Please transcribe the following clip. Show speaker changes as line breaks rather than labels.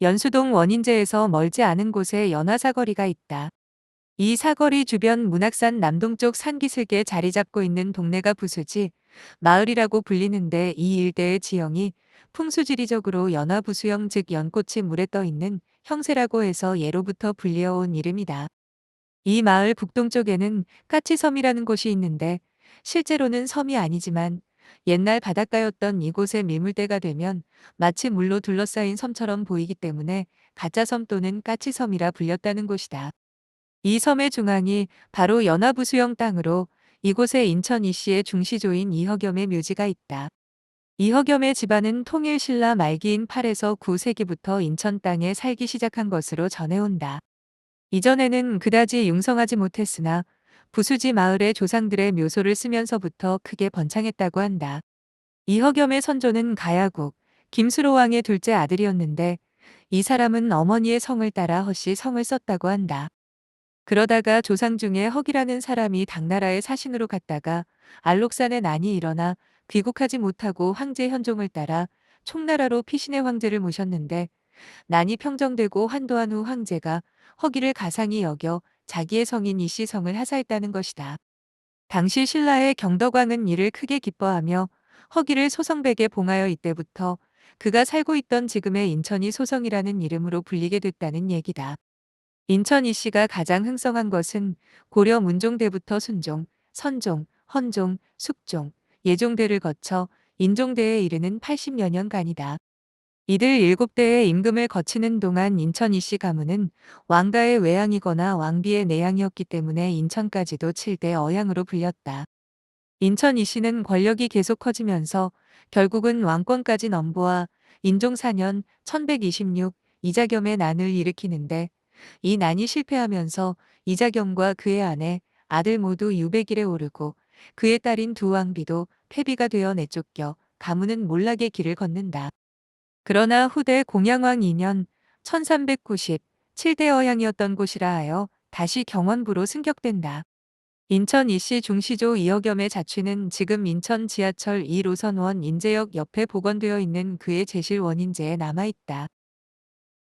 연수동 원인제에서 멀지 않은 곳에 연화사거리가 있다. 이 사거리 주변 문학산 남동쪽 산기슭에 자리 잡고 있는 동네가 부수지 마을이라고 불리는데 이 일대의 지형이 풍수지리적으로 연화부수형 즉 연꽃이 물에 떠 있는 형세라고 해서 예로부터 불리어온 이름이다. 이 마을 북동쪽에는 까치섬이라는 곳이 있는데 실제로는 섬이 아니지만 옛날 바닷가였던 이곳의 밀물대가 되면 마치 물로 둘러싸인 섬처럼 보이기 때문에 가짜섬 또는 까치섬이라 불렸다는 곳이다. 이 섬의 중앙이 바로 연화부수형 땅으로 이곳에 인천 이씨의 중시조인 이허겸의 묘지가 있다. 이허겸의 집안은 통일신라 말기인 8에서 9세기부터 인천 땅에 살기 시작한 것으로 전해온다. 이전에는 그다지 융성하지 못했으나 부수지 마을의 조상들의 묘소를 쓰면서부터 크게 번창했다고 한다. 이허겸의 선조는 가야국, 김수로 왕의 둘째 아들이었는데 이 사람은 어머니의 성을 따라 허씨 성을 썼다고 한다. 그러다가 조상 중에 허기라는 사람이 당나라의 사신으로 갔다가 알록산에 난이 일어나 귀국하지 못하고 황제 현종을 따라 총나라로 피신의 황제를 모셨는데 난이 평정되고 환도한 후 황제가 허기를 가상히 여겨 자기의 성인 이씨 성을 하사했다는 것이다. 당시 신라의 경덕왕은 이를 크게 기뻐하며 허기를 소성백에 봉하여 이때부터 그가 살고 있던 지금의 인천이 소성이라는 이름으로 불리게 됐다는 얘기다. 인천 이씨가 가장 흥성한 것은 고려 문종대부터 순종, 선종, 헌종, 숙종, 예종대를 거쳐 인종대에 이르는 80여 년간이다. 이들 7대의 임금을 거치는 동안 인천 이씨 가문은 왕가의 외양이거나 왕비의 내양이었기 때문에 인천까지도 7대 어양으로 불렸다. 인천 이씨는 권력이 계속 커지면서 결국은 왕권까지 넘보아 인종 4년 1126 이자겸의 난을 일으키는데 이 난이 실패하면서 이자겸과 그의 아내, 아들 모두 유백일에 오르고 그의 딸인 두 왕비도 폐비가 되어 내쫓겨 가문은 몰락의 길을 걷는다. 그러나 후대 공양왕 2년 1390 7대 어양이었던 곳이라 하여 다시 경원부로 승격된다. 인천 이씨 중시조 이허겸의 자취는 지금 인천 지하철 2노선 원 인제역 옆에 복원되어 있는 그의 제실 원인제에 남아있다.